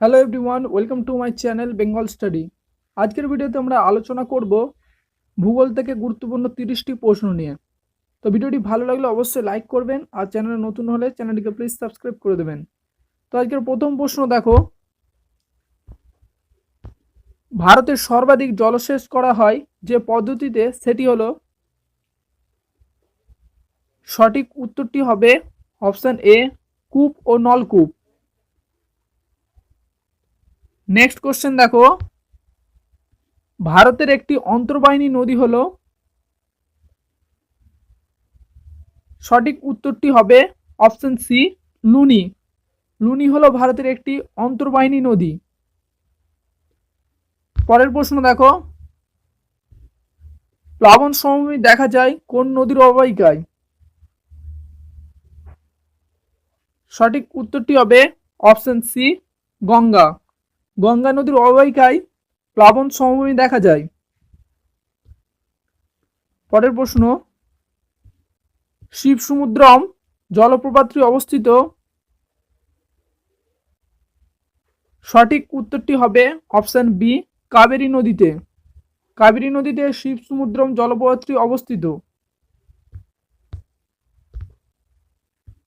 Hello everyone welcome to my channel Bengal study আজকের ভিডিওতে আমরা আলোচনা করব ভূগোল থেকে গুরুত্বপূর্ণ তিরিশটি প্রশ্ন নিয়ে। তো ভিডিওটি ভালো লাগলে অবশ্যই লাইক করবেন, আর চ্যানেলে নতুন হলে চ্যানেলটিকে প্লিজ সাবস্ক্রাইব করে দেবেন। তো আজকের প্রথম প্রশ্ন দেখো। ভারতের সর্বাধিক জলসেচ করা হয় যে পদ্ধতিতে, সেটি হলো, সঠিক উত্তরটি হবে অপশান এ কূপ ও নলকূপ। নেক্সট কোশ্চেন দেখো। ভারতের একটি অন্তর্বাহিনী নদী হলো, সঠিক উত্তরটি হবে অপশন সি লুনি লুনি হলো ভারতের একটি অন্তর্বাহিনী নদী। পরের প্রশ্ন দেখো। প্লাবন সমভূমি দেখা যায় কোন নদীর অববাহিকায়? সঠিক উত্তরটি হবে অপশন সি গঙ্গা। গঙ্গা নদীর অববাহিকায় প্লাবন সমভূমি দেখা যায়। পরের প্রশ্ন, শিব সমুদ্রম জলপ্রপাতটি অবস্থিত। সঠিক উত্তরটি হবে অপশন বি, কাবেরী নদীতে। কাবেরী নদীতে শিব সমুদ্রম জলপ্রপাতটি অবস্থিত।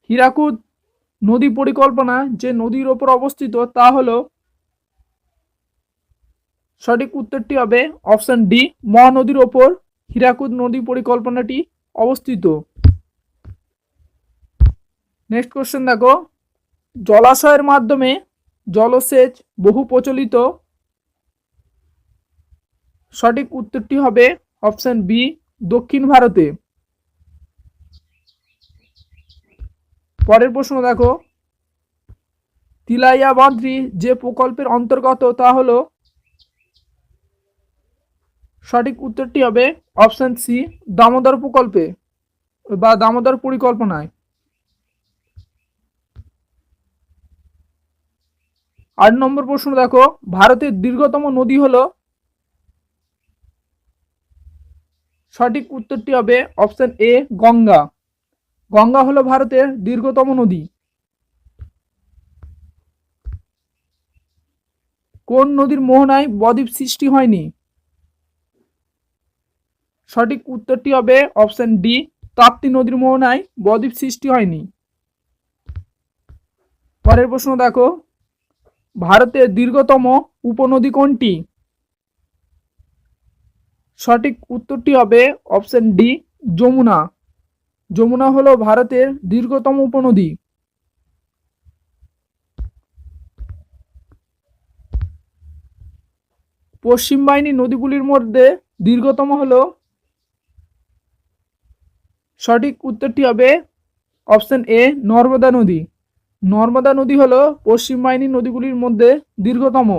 হীরাকুদ নদী পরিকল্পনা যে নদীর ওপর অবস্থিত তা হলো সঠিক উত্তরটি হবে অপশন ডি, মহানদীর ওপর, হীরাকুদ নদী পরিকল্পনাটি অবস্থিত। নেক্সট কোশ্চেন দেখো। জলাশয়ের মাধ্যমে জলসেচ বহু প্রচলিত। সঠিক উত্তরটি হবে অপশন বি, দক্ষিণ ভারতে। পরের প্রশ্ন দেখো। তিলাইয়া বাঁধটি যে প্রকল্পের অন্তর্গত, তা হলো সঠিক উত্তরটি হবে অপশন সি, দামোদর প্রকল্পে বা দামোদর পরিকল্পনায়। আট নম্বর প্রশ্ন দেখো, ভারতের দীর্ঘতম নদী হলো? সঠিক উত্তরটি হবে অপশন এ, গঙ্গা। গঙ্গা হলো ভারতের দীর্ঘতম নদী। কোন নদীর মোহনায় বদ্বীপ সৃষ্টি হয়নি? সঠিক উত্তরটি হবে অপশন ডি, তাপ্তি নদীর মোহনায় বদ্বীপ সৃষ্টি হয়নি। পরের প্রশ্ন দেখো, ভারতের দীর্ঘতম উপনদী কোনটি? সঠিক উত্তরটি হবে অপশন ডি, যমুনা। যমুনা হলো ভারতের দীর্ঘতম উপনদী। পশ্চিম বাহিনী নদীগুলির মধ্যে দীর্ঘতম হলো সঠিক উত্তরটি হবে অপশন এ, নর্মদা নদী। নর্মদা নদী হলো পশ্চিম বাহিনী নদীগুলির মধ্যে দীর্ঘতম।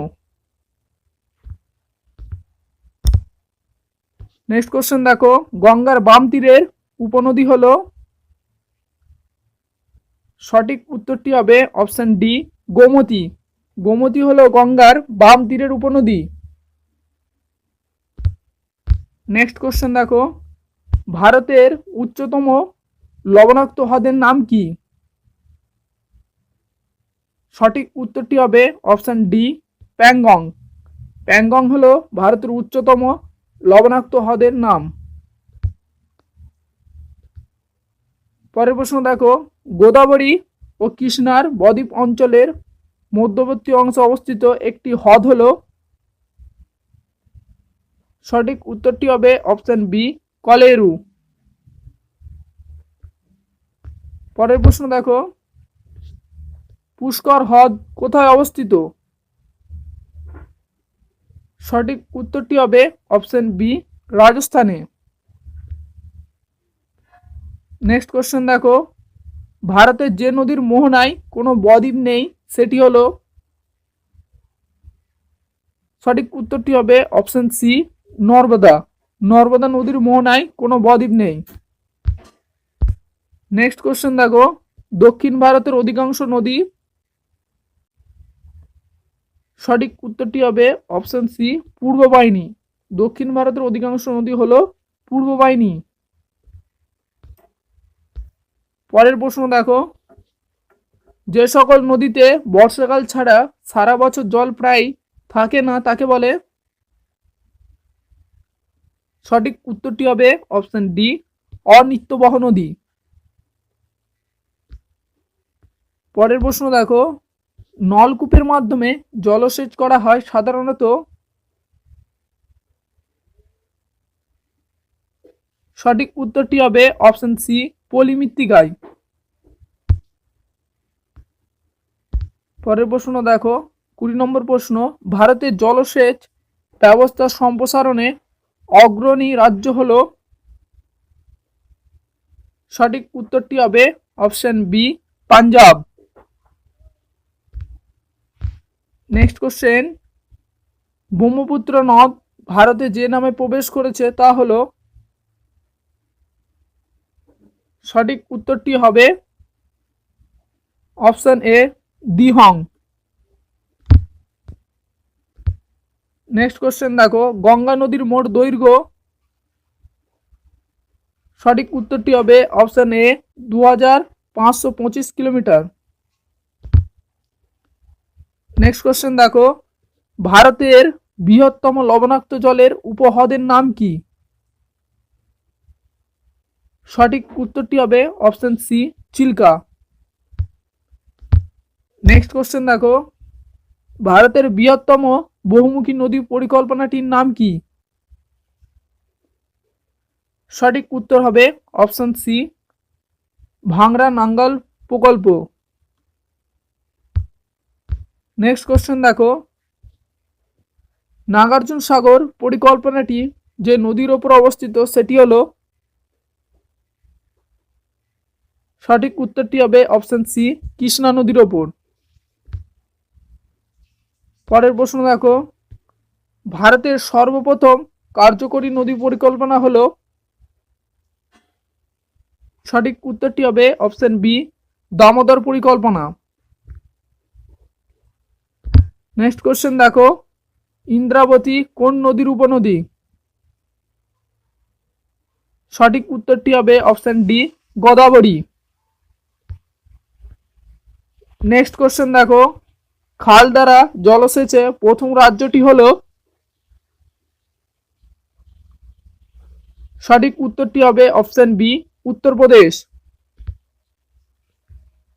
নেক্সট কোশ্চেন দেখো, গঙ্গার বাম তীরের উপনদী হলো সঠিক উত্তরটি হবে অপশন ডি, গোমতী। গোমতী হলো গঙ্গার বাম তীরের উপনদী। নেক্সট কোশ্চেন দেখো ভারতের উচ্চতম লবণাক্ত হ্রদের নাম কি? সঠিক উত্তরটি হবে অপশান ডি, প্যাংগং। প্যাংগং হলো ভারতের উচ্চতম লবণাক্ত হ্রদের নাম। পরের প্রশ্ন দেখো, গোদাবরী ও কৃষ্ণার বদ্বীপ অঞ্চলের মধ্যবর্তী অংশে অবস্থিত একটি হ্রদ হল। সঠিক উত্তরটি হবে অপশান বি কলেরু। পরের প্রশ্ন দেখো। পুষ্কর হ্রদ কোথায় অবস্থিত? সঠিক উত্তরটি হবে অপশন বি, রাজস্থানে। নেক্সট কোশ্চেন দেখো। ভারতের যে নদীর মোহনায় কোনো বদ্বীপ নেই, সেটি হলো সঠিক উত্তরটি হবে অপশন সি, নর্মদা। নর্মদা নদীর মোহনায় কোনো বদ্বীপ নেই। নেক্সট কোশ্চেন দেখো, দক্ষিণ ভারতের অধিকাংশ নদী সঠিক উত্তরটি হবে অপশন সি পূর্ব বাহিনী। দক্ষিণ ভারতের অধিকাংশ নদী হলো পূর্ব বাহিনী। পরের প্রশ্ন দেখো, যে সকল নদীতে বর্ষাকাল ছাড়া সারা বছর জল প্রায় থাকে না, তাকে বলে সঠিক উত্তরটি হবে অপশন ডি অনিত্যবহ নদী পরের প্রশ্ন দেখো, নলকূপের মাধ্যমে জলসেচ করা হয় সাধারণত সঠিক উত্তরটি হবে অপশন সি পলিমৃত্তিকায় পরের প্রশ্ন দেখো, কুড়ি নম্বর প্রশ্ন ভারতের জলসেচ ব্যবস্থা সম্প্রসারণে অগ্রণী রাজ্য হল, সঠিক উত্তরটি হবে option B Punjab. Next question Brahmaputra নদ ভারতে যে নামে প্রবেশ করেছে তা হলো, সঠিক উত্তরটি হবে option A Dihang. Next question দেখো, গঙ্গা নদীর মোট দৈর্ঘ্য। সঠিক উত্তরটি হবে অপশান এ দু হাজার পাঁচশো পঁচিশ কিলোমিটার। নেক্সট কোশ্চেন দেখো, ভারতের বৃহত্তম লবণাক্ত জলের উপহ্রদের নাম কি? সঠিক উত্তরটি হবে option C Chilika. Next question দেখো, ভারতের বৃহত্তম বহুমুখী নদী পরিকল্পনাটির নাম কি? সঠিক উত্তর হবে অপশন সি, ভাংরা নাঙ্গল প্রকল্প। নেক্সট কোশ্চেন দেখো। নাগার্জুন সাগর পরিকল্পনাটি যে নদীর ওপর অবস্থিত, সেটি হলো সঠিক উত্তরটি হবে অপশন সি, কৃষ্ণা নদীর ওপর। পরের প্রশ্ন দেখো। ভারতের সর্বপ্রথম কার্যকরী নদী পরিকল্পনা হলো, সঠিক উত্তরটি হবে অপশন বি দামোদর পরিকল্পনা। নেক্সট কোশ্চেন দেখো, ইন্দ্রাবতী কোন নদীর উপনদী? সঠিক উত্তরটি হবে option D Godavari. Next question দেখো খাল দ্বারা জলসেচে প্রথম রাজ্যটি হলো সঠিক উত্তরটি হবে option B Uttar Pradesh.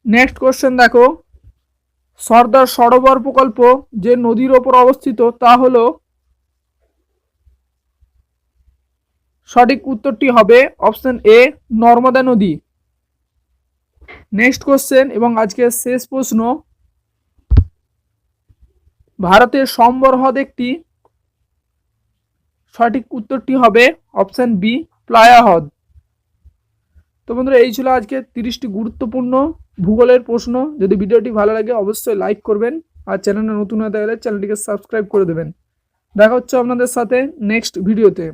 Next question দেখো। সর্দার সরোবর প্রকল্প যে নদীর ওপর অবস্থিত, তা হল সঠিক উত্তরটি হবে অপশন এ নর্মদা নদী। নেক্সট কোশ্চেন এবং আজকের শেষ প্রশ্ন ভারতের সম্বর হ্রদ একটি সঠিক উত্তরটি হবে অপশান বি প্লায়া হ্রদ তো বন্ধুরা, এই ছিল আজকে তিরিশটি গুরুত্বপূর্ণ ভূগোলের প্রশ্ন। যদি ভিডিওটি ভালো লাগে, অবশ্যই লাইক করবেন আর চ্যানেলে নতুন হতে গেলে চ্যানেলটিকে সাবস্ক্রাইব করে দেবেন। দেখা হচ্ছে আপনাদের সাথে নেক্সট ভিডিওতে।